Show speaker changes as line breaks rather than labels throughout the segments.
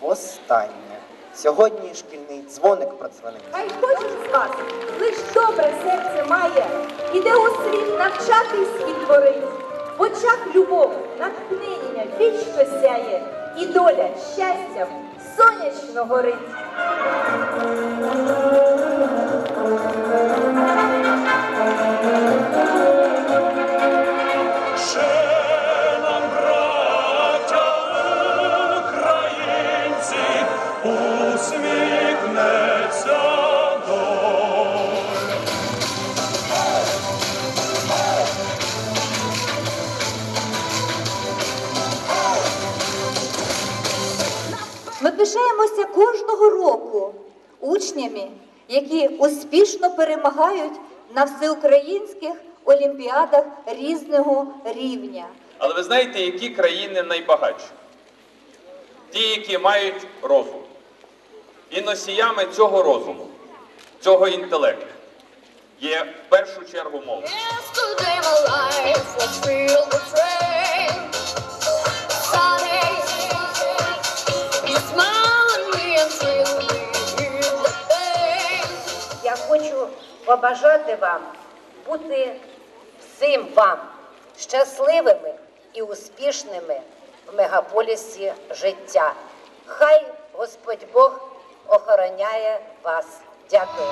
востаннє. Сьогодні шкільний дзвоник продзвонив.
Хай кожен з вас лиш добре серце має, іде у світ навчатись і творить. В очах любов, натхнення вічно сяє, і доля щастям сонячно горить.
Ще
Ми пишаємося кожного року учнями, які успішно перемагають на всеукраїнських олімпіадах різного рівня.
Але ви знаєте, які країни найбагатші? Ті, які мають розум. І носіями цього розуму, цього інтелекту є в першу чергу молодь.
Побажати вам бути всім вам щасливими і успішними в мегаполісі життя. Хай Господь Бог охороняє вас. Дякую.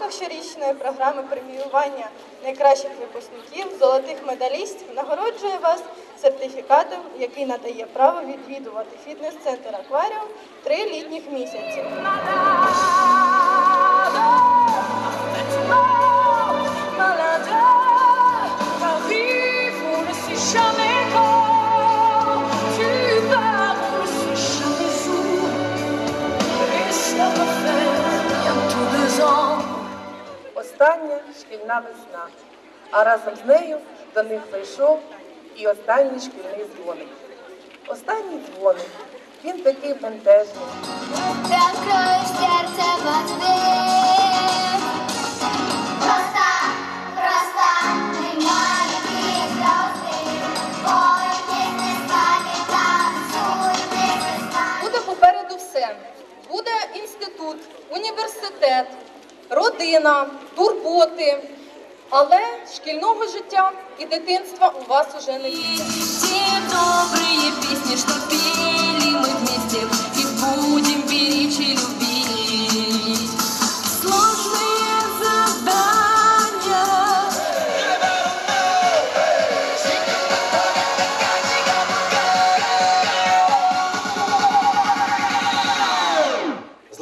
Рамках щорічної програми преміювання найкращих випускників, золотих медалістів нагороджує вас сертифікатом, який надає право відвідувати фітнес-центр акваріум три літніх місяці.
Остання шкільна весна, а разом з нею до них прийшов і останній шкільний дзвоник. Останній дзвоник, він такий бентежний.
Открою сердце воды. Просто, просто ты маленькие звезды. Бойтесь, с вами танцуйте, с нами.
Буде попереду все. Буде інститут, університет, родина, турботи. Але шкільного життя і дитинства у вас уже не буде.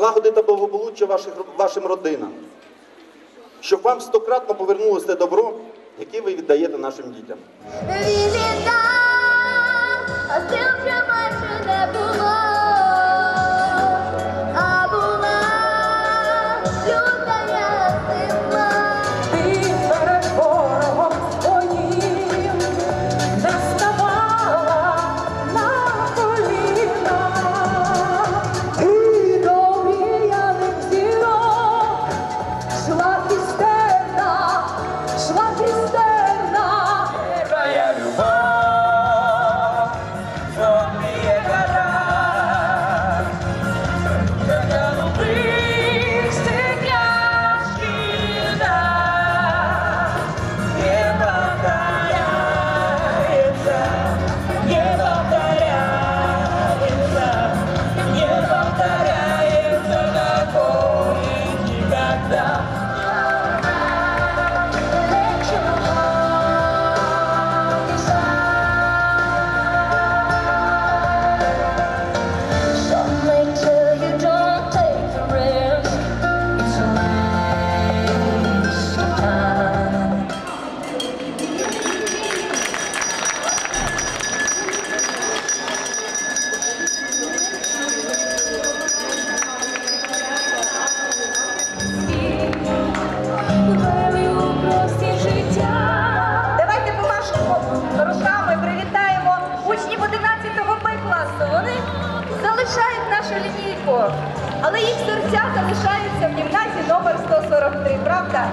Злагоди та благополуччя ваших, вашим родинам, щоб вам стократно повернулося добро, яке ви віддаєте нашим дітям.
Учнів 11 Б класу. Вони залишають нашу лінійку. але їх серця залишаються в гімназії номер 143, правда?